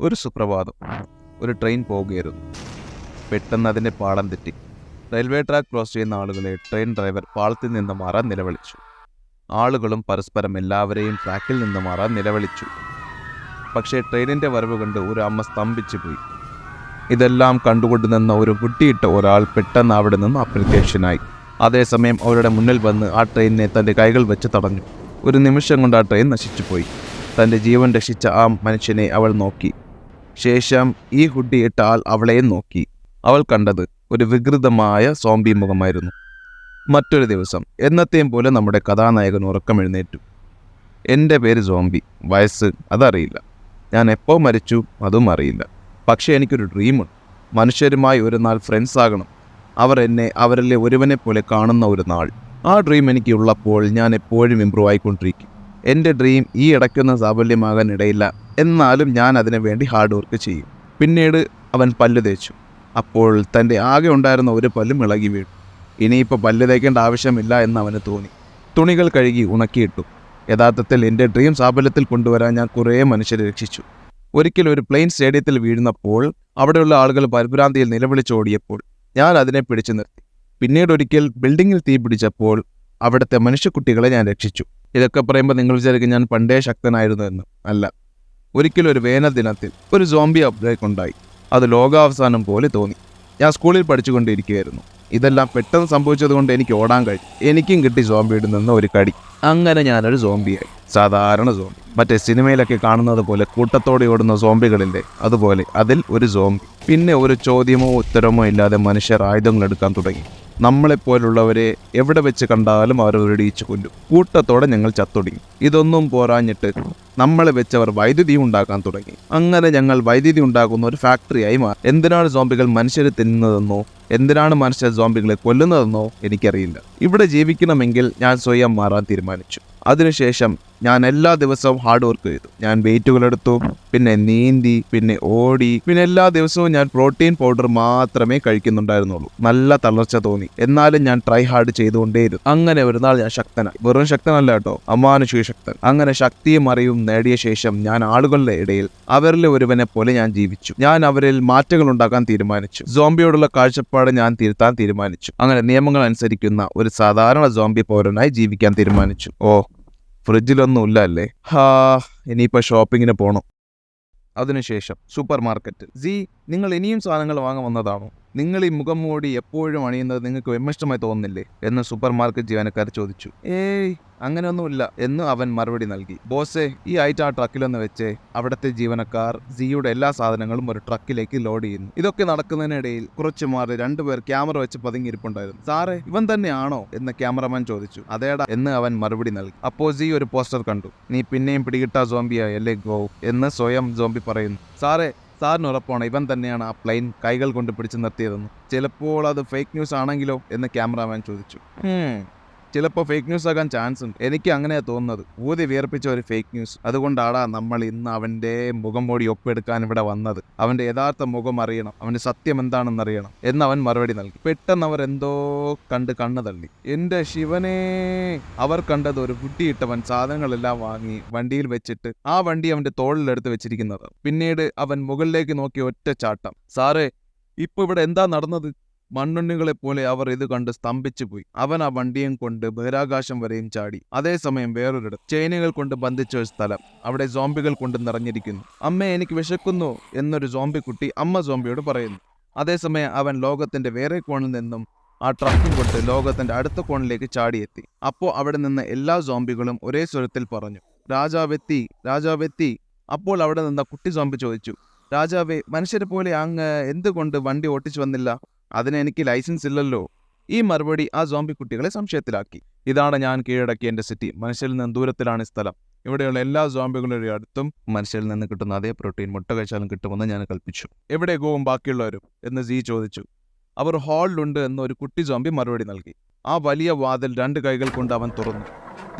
ഒരു സുപ്രഭാതം. ഒരു ട്രെയിൻ പോവുകയായിരുന്നു. പെട്ടെന്ന് അതിന്റെ പാളം തെറ്റി. റെയിൽവേ ട്രാക്ക് ക്രോസ് ചെയ്യുന്ന ആളുകളെ ട്രെയിൻ ഡ്രൈവർ പാളത്തിൽ നിന്ന് മാറാൻ നിലവിളിച്ചു. ആളുകളും പരസ്പരം എല്ലാവരെയും ട്രാക്കിൽ നിന്ന് മാറാൻ നിലവിളിച്ചു. പക്ഷേ ട്രെയിനിന്റെ വരവ് കണ്ട് ഒരു അമ്മ സ്തംഭിച്ചു പോയി. ഇതെല്ലാം കണ്ടുകൊണ്ട് നിന്ന ഒരു കുട്ടിയിട്ട ഒരാൾ പെട്ടെന്ന് അവിടെ നിന്ന് അപ്ലിക്കേഷനായി അതേസമയം അവരുടെ മുന്നിൽ വന്ന് ആ ട്രെയിനിനെ തന്റെ കൈകൾ വെച്ച് തടഞ്ഞു. ഒരു നിമിഷം കൊണ്ട് ആ ട്രെയിൻ നശിച്ചുപോയി. തന്റെ ജീവൻ രക്ഷിച്ച ആ മനുഷ്യനെ അവൾ നോക്കി. ശേഷം ഈ ഹുഡി ഇട്ട ആൾ അവളെയും നോക്കി. അവൾ കണ്ടത് ഒരു വികൃതമായ സോംബി മുഖമായിരുന്നു. മറ്റൊരു ദിവസം എന്നത്തെയും പോലെ നമ്മുടെ കഥാനായകൻ ഉറക്കം എഴുന്നേറ്റു. എന്റെ പേര് സോംബി. വയസ്സ് അതറിയില്ല. ഞാൻ എപ്പോൾ മരിച്ചു അതും അറിയില്ല. പക്ഷേ എനിക്കൊരു ഡ്രീമുണ്ട്. മനുഷ്യരുമായി ഒരു നാൾ ഫ്രണ്ട്സ് ആകണം. അവർ എന്നെ അവരിലെ ഒരുവനെ പോലെ കാണുന്ന ഒരു നാൾ. ആ ഡ്രീം എനിക്ക് ഉള്ളപ്പോൾ ഞാൻ എപ്പോഴും ഇമ്പ്രൂവ് ആയിക്കൊണ്ടിരിക്കും. എന്റെ ഡ്രീം ഈ ഇടയ്ക്കൊന്ന് സാഫല്യമാകാൻ ഇടയില്ല എന്നാലും ഞാൻ അതിനു വേണ്ടി ഹാർഡ് വർക്ക് ചെയ്യും. പിന്നീട് അവൻ പല്ല് തേച്ചു. അപ്പോൾ തന്റെ ആകെ ഉണ്ടായിരുന്ന ഒരു പല്ലും ഇളകി വീണു. ഇനിയിപ്പോൾ പല്ല് തേക്കേണ്ട ആവശ്യമില്ല എന്ന് അവന് തോന്നി. തുണികൾ കഴുകി ഉണക്കിയിട്ടു. യഥാർത്ഥത്തിൽ എന്റെ ഡ്രീം സാഫല്യത്തിൽ കൊണ്ടുവരാൻ ഞാൻ കുറേ മനുഷ്യരെ രക്ഷിച്ചു. ഒരിക്കൽ ഒരു പ്ലെയിൻ സ്റ്റേഡിയത്തിൽ വീഴുന്നപ്പോൾ അവിടെയുള്ള ആളുകൾ പരിഭ്രാന്തിയിൽ നിലവിളിച്ചോടിയപ്പോൾ ഞാൻ അതിനെ പിടിച്ചു നിർത്തി. പിന്നീട് ഒരിക്കൽ ബിൽഡിങ്ങിൽ തീ പിടിച്ചപ്പോൾ അവിടുത്തെ മനുഷ്യക്കുട്ടികളെ ഞാൻ രക്ഷിച്ചു. ഇതൊക്കെ പറയുമ്പോൾ നിങ്ങൾ വിചാരിക്കും ഞാൻ പണ്ടേ ശക്തനായിരുന്നു എന്ന്. അല്ല. ഒരിക്കലും ഒരു വേന ദിനത്തിൽ ഒരു സോംബി അപ്ഡേക്ക് ഉണ്ടായി. അത് ലോകാവസാനം പോലെ തോന്നി. ഞാൻ സ്കൂളിൽ പഠിച്ചുകൊണ്ടിരിക്കുകയായിരുന്നു. ഇതെല്ലാം പെട്ടെന്ന് സംഭവിച്ചതുകൊണ്ട് എനിക്ക് ഓടാൻ കഴിഞ്ഞു. എനിക്കും കിട്ടി സോംബിയുടെ നിന്ന് ഒരു കടി. അങ്ങനെ ഞാനൊരു സോംബിയായി സാധാരണ സോംബി മറ്റേ സിനിമയിലൊക്കെ കാണുന്നത് പോലെ കൂട്ടത്തോടെ ഓടുന്ന സോംബികളില്ലേ അതുപോലെ അതിൽ ഒരു സോംബി പിന്നെ ഒരു ചോദ്യമോ ഉത്തരമോ ഇല്ലാതെ മനുഷ്യർ ആയുധങ്ങൾ എടുക്കാൻ തുടങ്ങി. നമ്മളെപ്പോലുള്ളവരെ എവിടെ വെച്ച് കണ്ടാലും അവർ വെടിയിച്ച് കൊല്ലും. കൂട്ടത്തോടെ ഞങ്ങൾ ചത്തൊടുങ്ങി. ഇതൊന്നും പോരാഞ്ഞിട്ട് നമ്മളെ വെച്ചവർ വൈദ്യുതി ഉണ്ടാക്കാൻ തുടങ്ങി. അങ്ങനെ ഞങ്ങൾ വൈദ്യുതി ഉണ്ടാക്കുന്ന ഒരു ഫാക്ടറിയായി മാറി. എന്തിനാണ് സോംബികൾ മനുഷ്യരെ തിന്നുന്നതെന്നോ എന്തിനാണ് മനുഷ്യർ സോംബികളെ കൊല്ലുന്നതെന്നോ എനിക്കറിയില്ല. ഇവിടെ ജീവിക്കണമെങ്കിൽ ഞാൻ സ്വയം മാറാൻ തീരുമാനിച്ചു. അതിനുശേഷം ഞാൻ എല്ലാ ദിവസവും ഹാർഡ് വർക്ക് ചെയ്തു. ഞാൻ വെയിറ്റുകൾ എടുത്തു പിന്നെ നീന്തി പിന്നെ ഓടി പിന്നെ എല്ലാ ദിവസവും ഞാൻ പ്രോട്ടീൻ പൗഡർ മാത്രമേ കഴിക്കുന്നുണ്ടായിരുന്നുള്ളൂ. നല്ല തളർച്ച തോന്നി. എന്നാലും ഞാൻ ട്രൈ ഹാർഡ് ചെയ്തുകൊണ്ടേയിരുന്നു. അങ്ങനെ ഒരു നാൾ ഞാൻ ശക്തനായി. വെറും ശക്തനല്ല കേട്ടോ അമാനുഷിക ശക്തൻ. അങ്ങനെ ശക്തിയും അറിവും നേടിയ ശേഷം ഞാൻ ആളുകളുടെ ഇടയിൽ അവരിൽ ഒരുവനെ പോലെ ഞാൻ ജീവിച്ചു. ഞാൻ അവരിൽ മാറ്റങ്ങൾ ഉണ്ടാക്കാൻ തീരുമാനിച്ചു. സോംബിയോടുള്ള കാഴ്ചപ്പാട് ഞാൻ തിരുത്താൻ തീരുമാനിച്ചു. അങ്ങനെ നിയമങ്ങൾ അനുസരിക്കുന്ന ഒരു സാധാരണ സോംബി പൗരനായി ജീവിക്കാൻ തീരുമാനിച്ചു. ഓ ഫ്രിഡ്ജിലൊന്നും ഇല്ല അല്ലേ ഹാ ഇനിയിപ്പോൾ ഷോപ്പിങ്ങിന് പോകണം അതിനുശേഷം സൂപ്പർ മാർക്കറ്റ് ജി നിങ്ങൾ ഇനിയും സാധനങ്ങൾ വാങ്ങാൻ വന്നതാണോ? നിങ്ങൾ ഈ മുഖം മൂടി എപ്പോഴും അണിയുന്നത് നിങ്ങൾക്ക് വിമഷ്ടമായി തോന്നുന്നില്ലേ? എന്ന് സൂപ്പർ മാർക്കറ്റ് ജീവനക്കാർ ചോദിച്ചു. ഏയ് അങ്ങനെയൊന്നുമില്ല എന്ന് അവൻ മറുപടി നൽകി. ബോസേ ഈ ഐറ്റം ആ ട്രക്കിലൊന്ന് വെച്ചേ. അവിടുത്തെ ജീവനക്കാർ സിയുടെ എല്ലാ സാധനങ്ങളും ഒരു ട്രക്കിലേക്ക് ലോഡ് ചെയ്യുന്നു. ഇതൊക്കെ നടക്കുന്നതിനിടയിൽ കുറച്ചു മാറി രണ്ടുപേർ ക്യാമറ വെച്ച് പതുങ്ങിയിരിപ്പുണ്ടായിരുന്നു. സാറേ ഇവൻ തന്നെയാണോ? എന്ന് ക്യാമറമാൻ ചോദിച്ചു. അതേടാ എന്ന് അവൻ മറുപടി നൽകി. അപ്പോൾ സി ഒരു പോസ്റ്റർ കണ്ടു. നീ പിന്നെയും പിടികിട്ടാ സോംബിയായി അല്ലേ ഗോ? എന്ന് സ്വയം സോംബി പറയുന്നു. സാറേ സാറിന് ഉറപ്പാണ് ഇവൻ തന്നെയാണ് ആ പ്ലെയിൻ കൈകൾ കൊണ്ട് പിടിച്ചു നിർത്തിയതെന്ന്. ചിലപ്പോൾ അത് ഫേക്ക് ന്യൂസ് ആണെങ്കിലോ? എന്ന് ക്യാമറാമാൻ ചോദിച്ചു. "ഹും, ചിലപ്പോൾ ഫേക്ക് ന്യൂസ് ആകാൻ ചാൻസ് ഉണ്ട്. എനിക്ക് അങ്ങനെയാണ് തോന്നുന്നത്. ഊതി വിയർപ്പിച്ച ഒരു ഫേക്ക് ന്യൂസ് അതുകൊണ്ടാടാ നമ്മൾ ഇന്ന് അവന്റെ മുഖം മൂടി ഒപ്പെടുക്കാൻ ഇവിടെ വന്നത്. അവന്റെ യഥാർത്ഥ മുഖം അറിയണം. അവന്റെ സത്യം എന്താണെന്ന് അറിയണം. എന്ന് അവൻ മറുപടി നൽകി. പെട്ടെന്ന് അവർ എന്തോ കണ്ട് കണ്ണു തള്ളി. എന്റെ ശിവനെ! അവർ കണ്ടത് ഒരു കുട്ടിയിട്ടവൻ സാധനങ്ങളെല്ലാം വാങ്ങി വണ്ടിയിൽ വെച്ചിട്ട് ആ വണ്ടി അവന്റെ തോളിലെടുത്ത് വെച്ചിരിക്കുന്നത്. പിന്നീട് അവൻ മുകളിലേക്ക് നോക്കി ഒറ്റ ചാട്ടം. സാറേ ഇപ്പൊ ഇവിടെ എന്താ നടന്നത്? മണ്ണുണ്ണികളെ പോലെ അവർ ഇത് കണ്ട് സ്തംഭിച്ചു പോയി അവൻ ആ വണ്ടിയും കൊണ്ട് ബഹിരാകാശം വരെയും ചാടി. അതേസമയം വേറൊരിടത്ത് ചെയിനുകൾ കൊണ്ട് ബന്ധിച്ച ഒരു സ്ഥലം അവിടെ സോംബികൾ കൊണ്ട് നിറഞ്ഞിരിക്കുന്നു. അമ്മ എനിക്ക് വിശക്കുന്നു എന്നൊരു സോംബി കുട്ടി അമ്മ സോംബിയോട് പറയുന്നു. അതേസമയം അവൻ ലോകത്തിന്റെ വേറെ കോണിൽ നിന്നും ആ ട്രക്കും കൊണ്ട് ലോകത്തിന്റെ അടുത്ത കോണിലേക്ക് ചാടിയെത്തി. അപ്പോൾ അവിടെ നിന്ന് എല്ലാ സോംബികളും ഒരേ സ്വരത്തിൽ പറഞ്ഞു രാജാവെത്തി രാജാവെത്തി. അപ്പോൾ അവിടെ നിന്ന് കുട്ടി സോംബി ചോദിച്ചു രാജാവേ മനുഷ്യരെ പോലെ അങ്ങ് എന്തുകൊണ്ട് വണ്ടി ഓട്ടിച്ചു വന്നില്ല? അതിന് എനിക്ക് ലൈസൻസ് ഇല്ലല്ലോ. ഈ മറുപടി ആ സോംബി കുട്ടികളെ സംശയത്തിലാക്കി. ഇതാണ് ഞാൻ കീഴടക്കിയ എന്റെ സിറ്റി മനുഷ്യരിൽ നിന്ന് ദൂരത്തിലാണ് സ്ഥലം. ഇവിടെയുള്ള എല്ലാ സോംബികളുടെ അടുത്തും മനുഷ്യരിൽ നിന്ന് കിട്ടുന്ന അതേ പ്രോട്ടീൻ മുട്ട കഴിച്ചാലും കിട്ടുമെന്ന് ഞാൻ കൽപ്പിച്ചു. എവിടെ ഗോവും ബാക്കിയുള്ളവരും? എന്ന് ജി ചോദിച്ചു. അവർ ഹാളിലുണ്ട് എന്ന് ഒരു കുട്ടി സോംബി മറുപടി നൽകി. ആ വലിയ വാതിൽ രണ്ട് കൈകൾ കൊണ്ട് അവൻ തുറന്നു.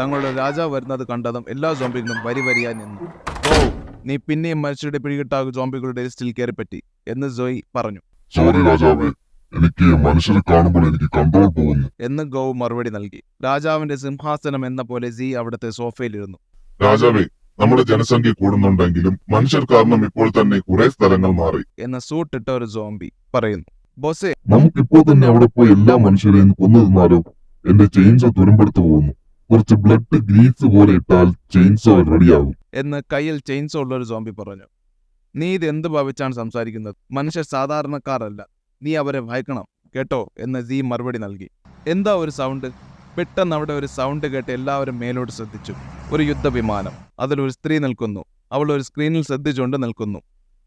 തങ്ങളുടെ രാജാവ് വരുന്നത് കണ്ടതും എല്ലാ സോംബികളും വരി വരിയായി നിന്നു. ഓ നീ പിന്നെയും മനുഷ്യരുടെ പിടികിട്ടാ സോംബികളുടെ ലിസ്റ്റിൽ കയറിപ്പറ്റി എന്ന് സോയി പറഞ്ഞു. സോറി രാജാവേ. എനിക്ക് മനുഷ്യരെ കാണുമ്പോൾ എനിക്ക് കൺട്രോൾ പോകുന്നു. എന്ന് ഗൗ മറുപടി നൽകി. രാജാവിന്റെ സിംഹാസനം എന്ന പോലെ സി അവിടുത്തെ സോഫയിലിരുന്നു. രാജാവേ നമ്മുടെ ജനസംഖ്യ കൂടുന്നുണ്ടെങ്കിലും മനുഷ്യർ കാരണം ഇപ്പോൾ തന്നെ കുറെ സ്ഥലങ്ങൾ മാറി. എന്ന് സൂട്ടിട്ട ഒരു സോംബി പറയുന്നു. ബോസേ നമുക്കിപ്പോ തന്നെ അവിടെ പോയി എല്ലാ മനുഷ്യരെയും കൊന്നു തിന്നാലോ എന്റെ ചെയിൻസോ തുരുമ്പെടുത്ത് പോകുന്നു. കുറച്ച് ബ്ലഡ് ഗ്രീസ് പോലെ ഇട്ടാൽ ചെയിൻസോ റെഡിയാകും. എന്ന് കയ്യിൽ ചെയിൻസോ ഉള്ള ഒരു സോംബി പറഞ്ഞു. നീ ഇത് എന്ത് ഭാവിച്ചാണ് സംസാരിക്കുന്നത്? മനുഷ്യർ സാധാരണക്കാരല്ല. നീ അവരെ ഭയക്കണം കേട്ടോ? എന്ന് സീ മറുപടി നൽകി. എന്താ ഒരു സൗണ്ട് പെട്ടെന്ന് അവിടെ ഒരു സൗണ്ട് കേട്ട് എല്ലാവരും മേലോട്ട് ശ്രദ്ധിച്ചു. ഒരു യുദ്ധവിമാനം. അതിലൊരു സ്ത്രീ നിൽക്കുന്നു. അവൾ ഒരു സ്ക്രീനിൽ ശ്രദ്ധിച്ചുകൊണ്ട് നിൽക്കുന്നു.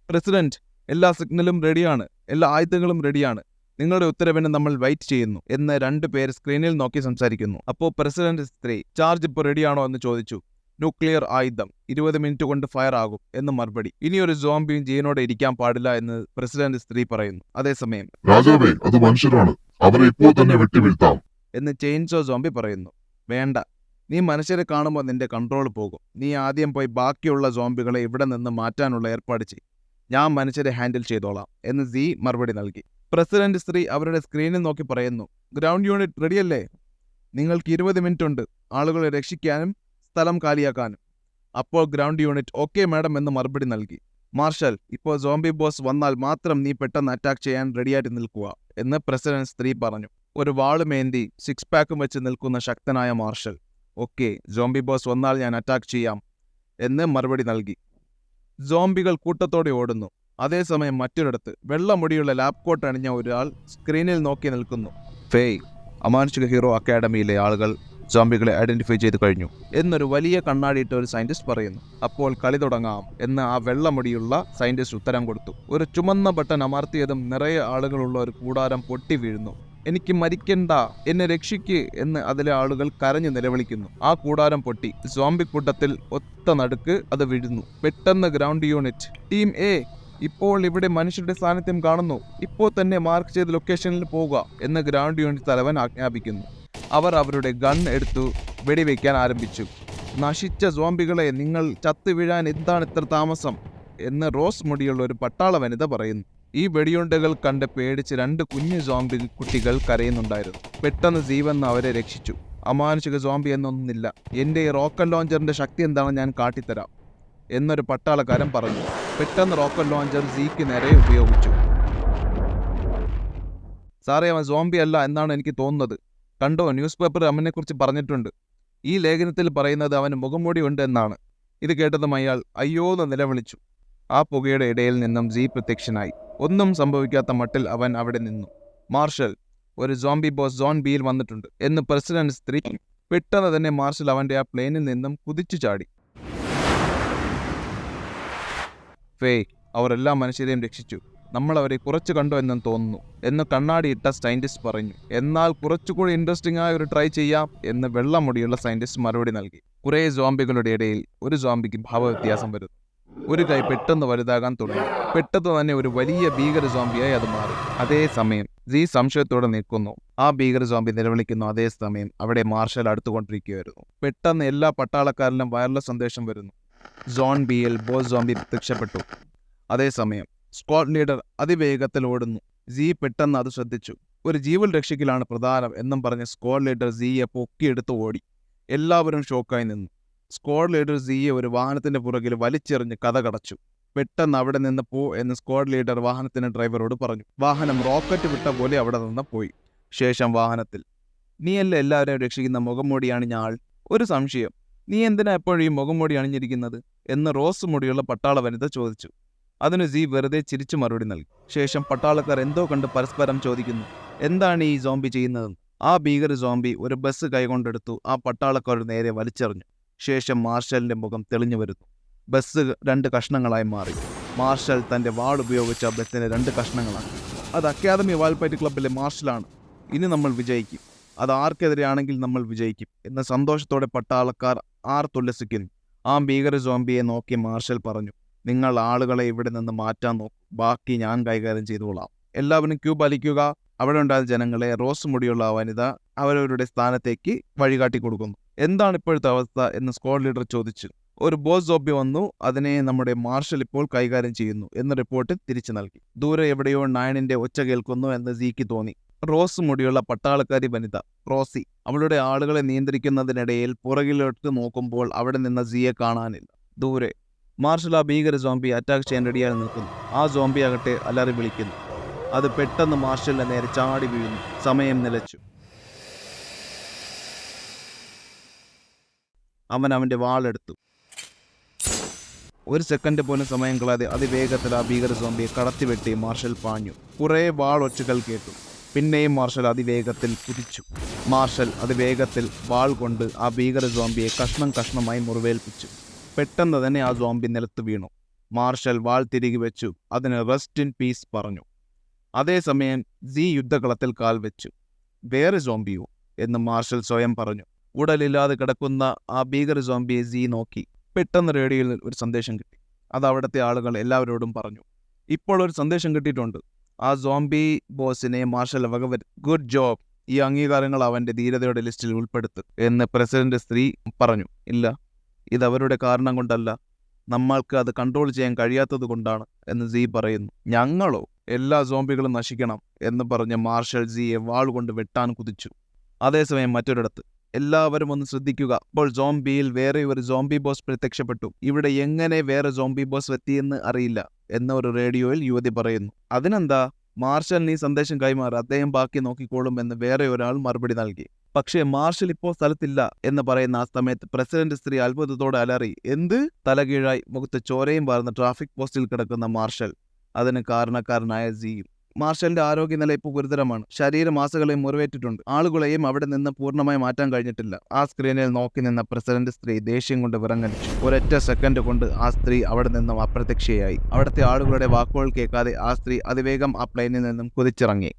പ്രസിഡന്റ് എല്ലാ സിഗ്നലും റെഡിയാണ് എല്ലാ ആയുധങ്ങളും റെഡിയാണ് നിങ്ങളുടെ ഉത്തരവിന് നമ്മൾ വെയിറ്റ് ചെയ്യുന്നു എന്ന് രണ്ടു പേർ സ്ക്രീനിൽ നോക്കി സംസാരിക്കുന്നു. അപ്പോൾ പ്രസിഡന്റ് സ്ത്രീ ചാർജ് ഇപ്പോൾ റെഡിയാണോ എന്ന് ചോദിച്ചു. ന്യൂക്ലിയർ ആയുധം ഇരുപത് മിനിറ്റ് കൊണ്ട് ഫയർ ആകും എന്ന് മറുപടി. ഇനി ഒരു സോംബിയും ജീവനോടെ ഇരിക്കാൻ പാടില്ല എന്ന് പ്രസിഡന്റ് സ്ത്രീ പറയുന്നു. അതേസമയം രാജാവേ അത് മനുഷ്യരാണ്. അവരെ ഇപ്പോൾ തന്നെ വെട്ടിവീഴ്ത്താം എന്ന് ചെയിൻസോ സോംബി പറയുന്നു. വേണ്ട. നീ മനുഷ്യരെ കാണുമ്പോൾ നിന്റെ കൺട്രോൾ പോകും. നീ ആദ്യം പോയി ബാക്കിയുള്ള സോംബികളെ ഇവിടെ നിന്ന് മാറ്റാനുള്ള ഏർപ്പാട് ചെയ്യും ഞാൻ മനുഷ്യരെ ഹാൻഡിൽ ചെയ്തോളാം എന്ന് സി മറുപടി നൽകി. പ്രസിഡന്റ് സ്ത്രീ അവരുടെ സ്ക്രീനിൽ നോക്കി പറയുന്നു. ഗ്രൗണ്ട് യൂണിറ്റ് റെഡിയല്ലേ നിങ്ങൾക്ക് ഇരുപത് മിനിറ്റ് ഉണ്ട്. ആളുകളെ രക്ഷിക്കാനും സ്ഥലം കാലിയാക്കാനും. അപ്പോൾ ഗ്രൗണ്ട് യൂണിറ്റ് ഓക്കെ മാഡം എന്ന് മറുപടി നൽകി. മാർഷൽ ഇപ്പോൾ സോംബി ബോസ് വന്നാൽ മാത്രം നീ പെട്ടെന്ന് അറ്റാക്ക് ചെയ്യാൻ റെഡിയായിട്ട് നിൽക്കുക എന്ന് പ്രസിഡന്റ് സ്ത്രീ പറഞ്ഞു. ഒരു വാളുമേന്തി സിക്സ് പാക്കും വെച്ച് നിൽക്കുന്ന ശക്തനായ മാർഷൽ ഓക്കെ സോംബി ബോസ് വന്നാൽ ഞാൻ അറ്റാക്ക് ചെയ്യാം എന്ന് മറുപടി നൽകി. സോംബികൾ കൂട്ടത്തോടെ ഓടുന്നു. അതേസമയം മറ്റൊരിടത്ത് വെള്ളമുടിയുള്ള ലാബ് കോട്ട് അണിഞ്ഞ ഒരാൾ സ്ക്രീനിൽ നോക്കി നിൽക്കുന്നു. ഫേയ് അമാനുഷിക ഹീറോ അക്കാഡമിയിലെ ആളുകൾ സോംബികളെ ഐഡന്റിഫൈ ചെയ്ത് കഴിഞ്ഞു. എന്നൊരു വലിയ കണ്ണാടിയിട്ട ഒരു സയന്റിസ്റ്റ് പറയുന്നു. അപ്പോൾ കളി തുടങ്ങാം എന്ന് ആ വെള്ളമുടിയുള്ള സയന്റിസ്റ്റ് ഉത്തരം കൊടുത്തു. ഒരു ചുമന്ന ബട്ടൺ അമർത്തിയതും നിറയെ ആളുകളുള്ള ഒരു കൂടാരം പൊട്ടി വീഴുന്നു. എനിക്ക് മരിക്കണ്ട എന്നെ രക്ഷിക്ക് എന്ന് അതിലെ ആളുകൾ കരഞ്ഞു നിലവിളിക്കുന്നു. ആ കൂടാരം പൊട്ടി. സോംബി കൂട്ടത്തിൽ ഒത്ത നടുക്ക് അത് വീഴുന്നു. പെട്ടെന്ന് ഗ്രൗണ്ട് യൂണിറ്റ് ടീം എ ഇപ്പോൾ ഇവിടെ മനുഷ്യരുടെ സാന്നിധ്യം കാണുന്നു. ഇപ്പോൾ തന്നെ മാർക്ക് ചെയ്ത ലൊക്കേഷനിൽ പോവുക എന്ന് ഗ്രൗണ്ട് യൂണിറ്റ് തലവൻ ആജ്ഞാപിക്കുന്നു. അവർ അവരുടെ ഗൺ എടുത്തു വെടിവെക്കാൻ ആരംഭിച്ചു. നശിച്ച സോംബികളെ നിങ്ങൾ ചത്തു വീഴാൻ എന്താണ് ഇത്ര താമസം? എന്ന് റോസ് മുടിയുള്ള ഒരു പട്ടാള വനിത പറയുന്നു. ഈ വെടിയുണ്ടകൾ കണ്ട് പേടിച്ച് രണ്ട് കുഞ്ഞു സോംബി കുട്ടികൾ കരയുന്നുണ്ടായിരുന്നു. പെട്ടെന്ന് ജീവൻ അവരെ രക്ഷിച്ചു. അമാനുഷിക സോംബി എന്നൊന്നില്ല എന്റെ ഈ റോക്കറ്റ് ലോഞ്ചറിന്റെ ശക്തി എന്താണെന്ന് ഞാൻ കാട്ടിത്തരാം എന്നൊരു പട്ടാളക്കാരൻ പറഞ്ഞു. പെട്ടെന്ന് റോക്കറ്റ് ലോഞ്ചർ സീക്ക് നേരെ ഉപയോഗിച്ചു. സാറേ അവൻ സോംബി അല്ല എന്നാണ് എനിക്ക് തോന്നുന്നത്. കണ്ടോ? ന്യൂസ് പേപ്പർ അവനെക്കുറിച്ച് പറഞ്ഞിട്ടുണ്ട്. ഈ ലേഖനത്തിൽ പറയുന്നത് അവന് മുഖംമൂടി ഉണ്ട് എന്നാണ്. ഇത് കേട്ടതും അയാൾ അയ്യോ എന്ന് നിലവിളിച്ചു. ആ പുകയുടെ ഇടയിൽ നിന്നും ജി പ്രത്യക്ഷനായി. ഒന്നും സംഭവിക്കാത്ത മട്ടിൽ അവൻ അവിടെ നിന്നു. മാർഷൽ ഒരു സോംബി ബോസ് സോൺ ബിയിൽ വന്നിട്ടുണ്ട് എന്ന് പ്രസിഡന്റ് സ്ത്രീ പെട്ടെന്ന് തന്നെ മാർഷൽ അവന്റെ ആ പ്ലെയിനിൽ നിന്നും കുതിച്ചു ചാടി. ഫേ അവർ എല്ലാ മനുഷ്യരെയും രക്ഷിച്ചു. നമ്മൾ അവരെ കുറച്ച് കണ്ടു എന്നും തോന്നുന്നു എന്ന് കണ്ണാടിയിട്ട സയന്റിസ്റ്റ് പറഞ്ഞു. എന്നാൽ കുറച്ചുകൂടി ഇൻട്രസ്റ്റിംഗ് ആയ ഒരു ട്രൈ ചെയ്യാം എന്ന് വെള്ളമുടിയുള്ള സയന്റിസ്റ്റ് മറുപടി നൽകി. കുറേ സോംബികളുടെ ഇടയിൽ ഒരു സോംബിക്ക് ഭാവവ്യത്യാസം വരുന്നു. ഒരു കൈ പെട്ടെന്ന് വലുതാകാൻ തുടങ്ങി. പെട്ടെന്ന് തന്നെ ഒരു വലിയ ഭീകര സോംബിയായി അത് മാറി. അതേ സമയം ജീ സംശയത്തോടെ നിൽക്കുന്നു. ആ ഭീകര സോംബി നിലവിളിക്കുന്നു അതേസമയം അവിടെ മാർഷൽ അടുത്തുകൊണ്ടിരിക്കുകയായിരുന്നു. പെട്ടെന്ന് എല്ലാ പട്ടാളക്കാരിലും വയർലെസ് സന്ദേശം വരുന്നു. ജോൺ ബിയിൽ ബോസ് സോംബി പ്രത്യക്ഷപ്പെട്ടു അതേസമയം സ്ക്വാഡ് ലീഡർ അതിവേഗത്തിൽ ഓടുന്നു. സി പെട്ടെന്ന് അത് ശ്രദ്ധിച്ചു. ഒരു ജീവൽ രക്ഷിക്കലാണ് പ്രധാനം എന്നും പറഞ്ഞ് സ്ക്വാഡ് ലീഡർ സിയെ പൊക്കിയെടുത്ത് ഓടി. എല്ലാവരും ഷോക്കായി നിന്നു. സ്ക്വാഡ് ലീഡർ സിയെ ഒരു വാഹനത്തിന്റെ പുറകിൽ വലിച്ചെറിഞ്ഞ് കഥ കടച്ചു പെട്ടെന്ന് അവിടെ നിന്ന് പോ എന്ന് സ്ക്വാഡ് ലീഡർ വാഹനത്തിന്റെ ഡ്രൈവറോട് പറഞ്ഞു. വാഹനം റോക്കറ്റ് വിട്ട പോലെ അവിടെ നിന്ന് പോയി. ശേഷം വാഹനത്തിൽ നീയല്ല എല്ലാവരെയും രക്ഷിക്കുന്ന മുഖംമൂടിയാണ് ഞാൻ ഒരു സംശയം. നീ എന്തിനാ എപ്പോഴും ഈ മുഖംമൂടി അണിഞ്ഞിരിക്കുന്നത്? എന്ന് റോസ് മുടിയുള്ള പട്ടാള വനിത ചോദിച്ചു. അതിന് സി വെറുതെ ചിരിച്ചു മറുപടി നൽകി. ശേഷം പട്ടാളക്കാർ എന്തോ കണ്ട് പരസ്പരം ചോദിക്കുന്നു എന്താണ് ഈ സോംബി ചെയ്യുന്നത്? ആ ഭീകര സോംബി ഒരു ബസ് കൈകൊണ്ടെടുത്തു ആ പട്ടാളക്കാരുടെ നേരെ വലിച്ചെറിഞ്ഞു. ശേഷം മാർഷലിന്റെ മുഖം തെളിഞ്ഞു വരുന്നു. ബസ് രണ്ട് കഷ്ണങ്ങളായി മാറി. മാർഷൽ തന്റെ വാൾ ഉപയോഗിച്ച ബസ്സിനെ രണ്ട് കഷ്ണങ്ങളാണ് അത് അക്കാദമി വാൽപ്പയറ്റ് ക്ലബിലെ മാർഷലാണ്. ഇനി നമ്മൾ വിജയിക്കും. അത് ആർക്കെതിരെയാണെങ്കിൽ നമ്മൾ വിജയിക്കും എന്ന സന്തോഷത്തോടെ പട്ടാളക്കാർ ആർ തുല്ലസിക്കുന്നു. ആ ഭീകര സോംബിയെ നോക്കി മാർഷൽ പറഞ്ഞു നിങ്ങൾ ആളുകളെ ഇവിടെ നിന്ന് മാറ്റാൻ നോക്കും. ബാക്കി ഞാൻ കൈകാര്യം ചെയ്തുകൊള്ളാം. എല്ലാവരും ക്യൂ പാലിക്കുക. അവിടെ ഉണ്ടായ ജനങ്ങളെ റോസ് മുടിയുള്ള വനിത അവരവരുടെ സ്ഥാനത്തേക്ക് വഴികാട്ടി കൊടുക്കുന്നു. എന്താണ് ഇപ്പോഴത്തെ അവസ്ഥ എന്ന് സ്ക്വാഡ് ലീഡർ ചോദിച്ചു. ഒരു ബോസ് ജോബി വന്നു. അതിനെ നമ്മുടെ മാർഷൽ ഇപ്പോൾ കൈകാര്യം ചെയ്യുന്നു എന്ന റിപ്പോർട്ട് തിരിച്ചു നൽകി. ദൂരെ എവിടെയോ നയനിന്റെ ഒച്ച കേൾക്കുന്നു എന്ന് സീക്ക് തോന്നി. റോസ് മുടിയുള്ള പട്ടാളക്കാരി വനിത റോസി അവളുടെ ആളുകളെ നിയന്ത്രിക്കുന്നതിനിടയിൽ പുറകിലോട്ട് നോക്കുമ്പോൾ അവിടെ നിന്ന സിയെ കാണാനില്ല. ദൂരെ മാർഷൽ ആ ഭീകര സോംബി അറ്റാക്ക് ചെയ്യാൻ റെഡിയായി നിൽക്കുന്നു. ആ സോംബി ആകട്ടെ അലറി വിളിക്കുന്നു. അത് പെട്ടെന്ന് മാർഷലിന്റെ നേരെ ചാടി വീഴുന്നു. സമയം നിലച്ചു. അവൻ അവന്റെ വാളെടുത്തു ഒരു സെക്കൻഡ് പോലും സമയം കളയാതെ അതിവേഗത്തിൽ ആ ഭീകര സോംബിയെ കടത്തിവെട്ടി മാർഷൽ പാഞ്ഞു. കുറേ വാൾ ഒച്ചകൾ കേട്ടു. പിന്നെയും മാർഷൽ അതിവേഗത്തിൽ കുതിച്ചു. മാർഷൽ അതിവേഗത്തിൽ വാൾ കൊണ്ട് ആ ഭീകര സോംബിയെ കഷ്ണം കഷ്ണമായി മുറിവേൽപ്പിച്ചു. പെട്ടെന്ന് തന്നെ ആ സോംബി നിലത്ത് വീണു. മാർഷൽ വാൾ തിരികെ വെച്ചു. അതിന് റെസ്റ്റ് ഇൻ പീസ് പറഞ്ഞു. അതേസമയം സി യുദ്ധകളത്തിൽ കാൽ വെച്ചു. വേറെ സോംബിയോ എന്ന് മാർഷൽ സ്വയം പറഞ്ഞു. ഉടലില്ലാതെ കിടക്കുന്ന ആ ഭീകര സോംബിയെ സി നോക്കി. പെട്ടെന്ന് റേഡിയോയിൽ ഒരു സന്ദേശം കിട്ടി. അത് അവിടുത്തെ ആളുകൾ എല്ലാവരോടും പറഞ്ഞു. ഇപ്പോൾ ഒരു സന്ദേശം കിട്ടിയിട്ടുണ്ട്. ആ സോംബി ബോസിനെ മാർഷൽ വകവരു ഗുഡ് ജോബ് ഈ അംഗീകാരങ്ങൾ അവന്റെ ധീരതയുടെ ലിസ്റ്റിൽ ഉൾപ്പെടുത്തും എന്ന് പ്രസിഡന്റ് സ്ത്രീ പറഞ്ഞു. ഇല്ല. ഇത് അവരുടെ കാരണം കൊണ്ടല്ല. നമ്മൾക്ക് അത് കൺട്രോൾ ചെയ്യാൻ കഴിയാത്തത് കൊണ്ടാണ് എന്ന് സീ പറയുന്നു. ഞങ്ങളോ എല്ലാ സോംബികളും നശിക്കണം എന്ന് പറഞ്ഞ് മാർഷൽ സിയെ വാൾ കൊണ്ട് വെട്ടാൻ കുതിച്ചു. അതേസമയം മറ്റൊരിടത്ത് എല്ലാവരും ഒന്ന് ശ്രദ്ധിക്കുക. അപ്പോൾ സോംബിയിൽ വേറെ ഒരു സോംബി ബോസ് പ്രത്യക്ഷപ്പെട്ടു. ഇവിടെ എങ്ങനെ വേറെ സോംബി ബോസ് എത്തിയെന്ന് അറിയില്ല എന്ന ഒരു റേഡിയോയിൽ യുവതി പറയുന്നു. അതിനെന്താ? മാർഷലിന് ഈ സന്ദേശം കൈമാറി. അദ്ദേഹം ബാക്കി നോക്കിക്കോളും എന്ന് വേറെ ഒരാൾ മറുപടി നൽകി. പക്ഷേ മാർഷൽ ഇപ്പോൾ സ്ഥലത്തില്ല എന്ന് പറയുന്ന ആ സമയത്ത് പ്രസിഡന്റ് സ്ത്രീ അത്ഭുതത്തോടെ അലറി എന്ത്? തലകീഴായി മുഖത്ത് ചോരയും പാർന്ന ട്രാഫിക് പോസ്റ്റിൽ കിടക്കുന്ന മാർഷൽ. അതിന് കാരണക്കാരനായ സിയും മാർഷലിന്റെ ആരോഗ്യനില ഇപ്പോൾ ഗുരുതരമാണ്. ശരീരമാസകളെയും മുറിവേറ്റിട്ടുണ്ട്. ആളുകളെയും അവിടെ നിന്ന് പൂർണമായി മാറ്റാൻ കഴിഞ്ഞിട്ടില്ല. ആ സ്ക്രീനിൽ നോക്കി നിന്ന പ്രസിഡന്റ് സ്ത്രീ ദേഷ്യം കൊണ്ട് വിറങ്ങലിച്ചു. ഒരൊറ്റ സെക്കൻഡ് കൊണ്ട് ആ സ്ത്രീ അവിടെ നിന്നും അപ്രത്യക്ഷയായി. അവിടുത്തെ ആളുകളുടെ വാക്കുകൾ കേൾക്കാതെ ആ സ്ത്രീ അതിവേഗം ആ പ്ലെയിനിൽ നിന്നും കുതിച്ചിറങ്ങി.